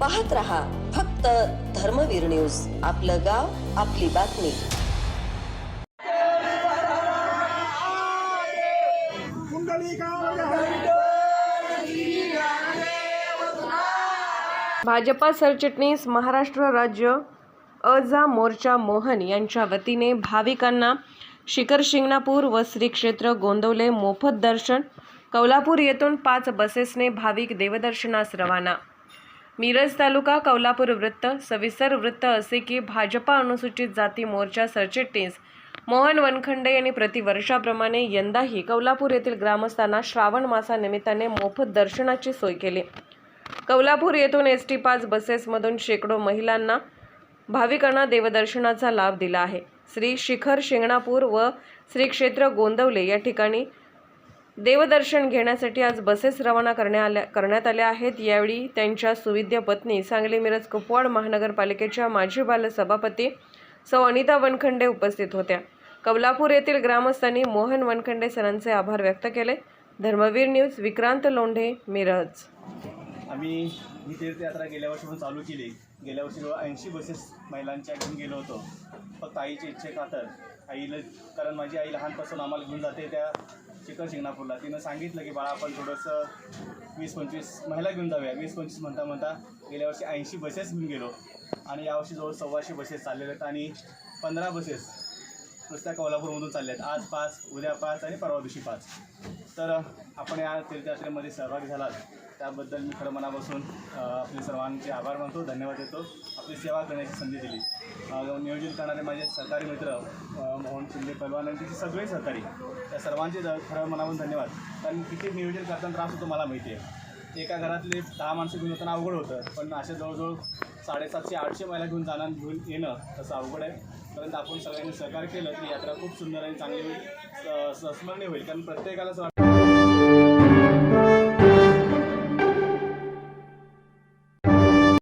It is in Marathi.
पाहत रहा फक्त धर्मवीर न्यूज. आपलं गाव आपली बातमी. भाजपा सरचिटणीस महाराष्ट्र राज्य अजा मोर्चा मोहन यांच्या वतीने भाविकांना शिखर शिंगणापूर व श्री क्षेत्र गोंदवले मोफत दर्शन. कौलापूर येथून पाच बसेसने भाविक देवदर्शनास रवाना मिरज तालुका कौलापूर वृत्त सविस्तर वृत्त असे की भाजपा अनुसूचित जाती मोर्चा सरचिटणीस. मोहन वनखंडे यांनी प्रतिवर्षाप्रमाणे यंदाही कौलापूर येथील ग्रामस्थांना श्रावण मासानिमित्ताने मोफत दर्शनाची सोय केली. कौलापूर येथून एस टी पाच बसेसमधून शेकडो महिलांना भाविकांना देवदर्शनाचा लाभ दिला आहे. श्री शिखर शिंगणापूर व श्री क्षेत्र गोंदवले या ठिकाणी देवदर्शन घेण्यासाठी आज बसेस रवाना करण्या आल्या करण्यात आल्या आहेत. यावेळी त्यांच्या सुविद्य पत्नी सांगली मिरज कुपवाड महानगरपालिकेच्या माजी बालसभापती सौ अनिता वनखंडे उपस्थित होत्या. कौलापूर येथील ग्रामस्थांनी मोहन वनखंडे सरांचे आभार व्यक्त केले. धर्मवीर न्यूज विक्रांत लोंढे मिरज. आम्ही ही तीर्थयात्रा गेल्या वर्षीपासून चालू केली. गेल्या वर्षी जवळ ऐंशी बसेस महिलांच्या घेऊन गेलो होतो. फक्त आईच्या इच्छे खातर आईला कारण माझी आई लहानपासून आम्हाला घेऊन जाते त्या चिकन शिंगणापूरला. तिनं सांगितलं की बाळा आपण थोडंसं वीस पंचवीस महिला घेऊन जाऊया. वीस पंचवीस म्हणता म्हणता गेल्या वर्षी ऐंशी बसेस घेऊन गेलो. आणि यावर्षी जवळ सव्वाशे बसेस चाललेले आहेत आणि पंधरा बसेस नुसत्या कोल्हापूरमधून चालले आहेत आज पाच उद्या पाच आणि परवा दिवशी पाच. तर आपण या तीर्थयात्रेमध्ये सहभागी झालात. त्याबद्दल मी खरं मनापासून आपले सर्वांचे आभार मानतो धन्यवाद देतो. आपली सेवा करण्याची संधी दिली. अ, नियोजन करणारे माझे सरकारी मित्र मोहन शिंदे पलवान आणि सगळे सहकारी त्या सर्वांचे खरं मनापासून धन्यवाद. कारण किती नियोजन करताना त्रास होतो मला माहिती आहे. एका घरातले दहा माणसं घेऊन जाताना अवघड होतं पण अशा जवळजवळ साडेसातशे आठशे महिला घेऊन जाणार घेऊन येणं तसं अवघड आहे. परंतु आपण सगळ्यांनी सहकार्य केलं की यात्रा खूप सुंदर आणि चांगली होईल संस्मरणीय होईल. कारण प्रत्येकाला असं वाटतं